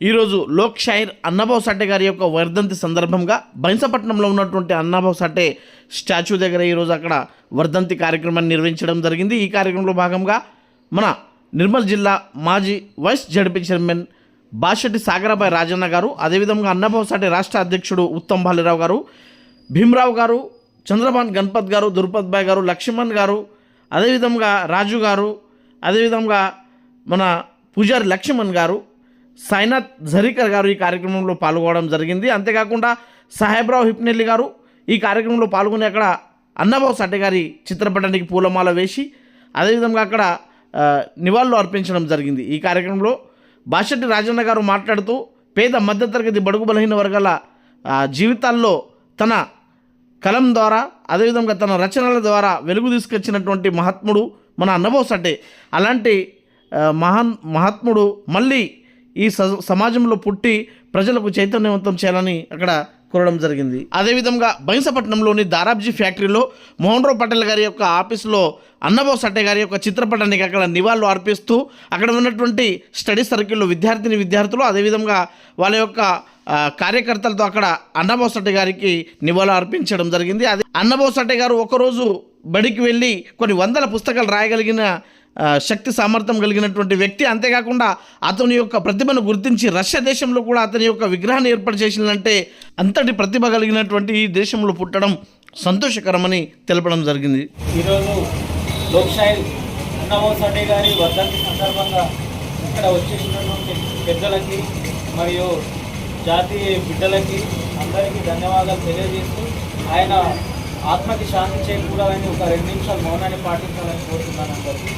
ఈరోజు లోక్ షాయిర్ అన్నభావ్ సాటే గారి యొక్క వర్ధంతి సందర్భంగా బైంసపట్నంలో ఉన్నటువంటి అన్నభావ్ సాటే స్టాచ్యూ దగ్గర ఈరోజు అక్కడ వర్ధంతి కార్యక్రమాన్ని నిర్వహించడం జరిగింది. ఈ కార్యక్రమంలో భాగంగా మన నిర్మల్ జిల్లా మాజీ vice ZP chairman Bashetti Sagarabai Rajanna garu అదేవిధంగా అన్నభావ్ సాటే రాష్ట్ర అధ్యక్షుడు ఉత్తమ్ బాలిరావు గారు భీమరావు గారు చంద్రబాన్ గణపత్ గారు దుర్పత్బాయ్ గారు లక్ష్మణ్ గారు అదేవిధంగా రాజు గారు అదేవిధంగా మన పూజారి లక్ష్మణ్ గారు సాయినాథ్ జరీకర్ గారు ఈ కార్యక్రమంలో పాల్గొనడం జరిగింది. అంతేకాకుండా సాహెబ్రావు హిప్నెల్లి గారు ఈ కార్యక్రమంలో పాల్గొని అక్కడ అన్నబాబు సట్టే గారి చిత్రపటానికి పూలమాల వేసి అదేవిధంగా అక్కడ నివాళులు అర్పించడం జరిగింది. ఈ కార్యక్రమంలో బాషెట్టి రాజన్న గారు మాట్లాడుతూ పేద మధ్యతరగతి బడుగు బలహీన వర్గాల జీవితాల్లో తన కలం ద్వారా అదేవిధంగా తన రచనల ద్వారా వెలుగు తీసుకొచ్చినటువంటి మహాత్ముడు మన అన్నబోస్ అంటే అలాంటి మహాన్ మహాత్ముడు మళ్ళీ ఈ స- సమాజంలో పుట్టి ప్రజలకు చైతన్యవంతం చేయాలని అక్కడ కోరడం జరిగింది. అదేవిధంగా బైంసపట్నంలోని దారాబ్జీ ఫ్యాక్టరీలో మోహన్రావు పటేల్ గారి యొక్క ఆఫీస్లో అన్నబాబు సట్టే గారి యొక్క చిత్రపటానికి అక్కడ నివాళులు అర్పిస్తూ అక్కడ ఉన్నటువంటి స్టడీ సర్కిల్లో విద్యార్థిని విద్యార్థులు అదేవిధంగా వాళ్ళ యొక్క కార్యకర్తలతో అక్కడ అన్నబాబు సట్టే గారికి నివాళులు అర్పించడం జరిగింది. అదే అన్నబాబు సట్టే గారు ఒకరోజు బడికి వెళ్ళి కొన్ని వందల పుస్తకాలు రాయగలిగిన శక్తి సామర్థ్యం కలిగినటువంటి వ్యక్తి. అంతేకాకుండా అతని యొక్క ప్రతిభను గుర్తించి రష్యా దేశంలో కూడా అతని యొక్క విగ్రహాన్ని ఏర్పాటు చేసిందంటే అంతటి ప్రతిభ కలిగినటువంటి ఈ దేశంలో పుట్టడం సంతోషకరమని తెలపడం జరిగింది. ఈరోజు లోక్షాయి అన్నమో గారి వర్ధంతి సందర్భంగా ఇక్కడ వచ్చేసినటువంటి పెద్దలకి మరియు జాతీయ బిడ్డలకి అందరికీ ధన్యవాదాలు తెలియజేస్తూ ఆయన ఆత్మకి శాంతి చేకూరాలని ఒక రెండు నిమిషాలు మౌనాన్ని పాటించాలని కోరుతున్నాను అందరికీ.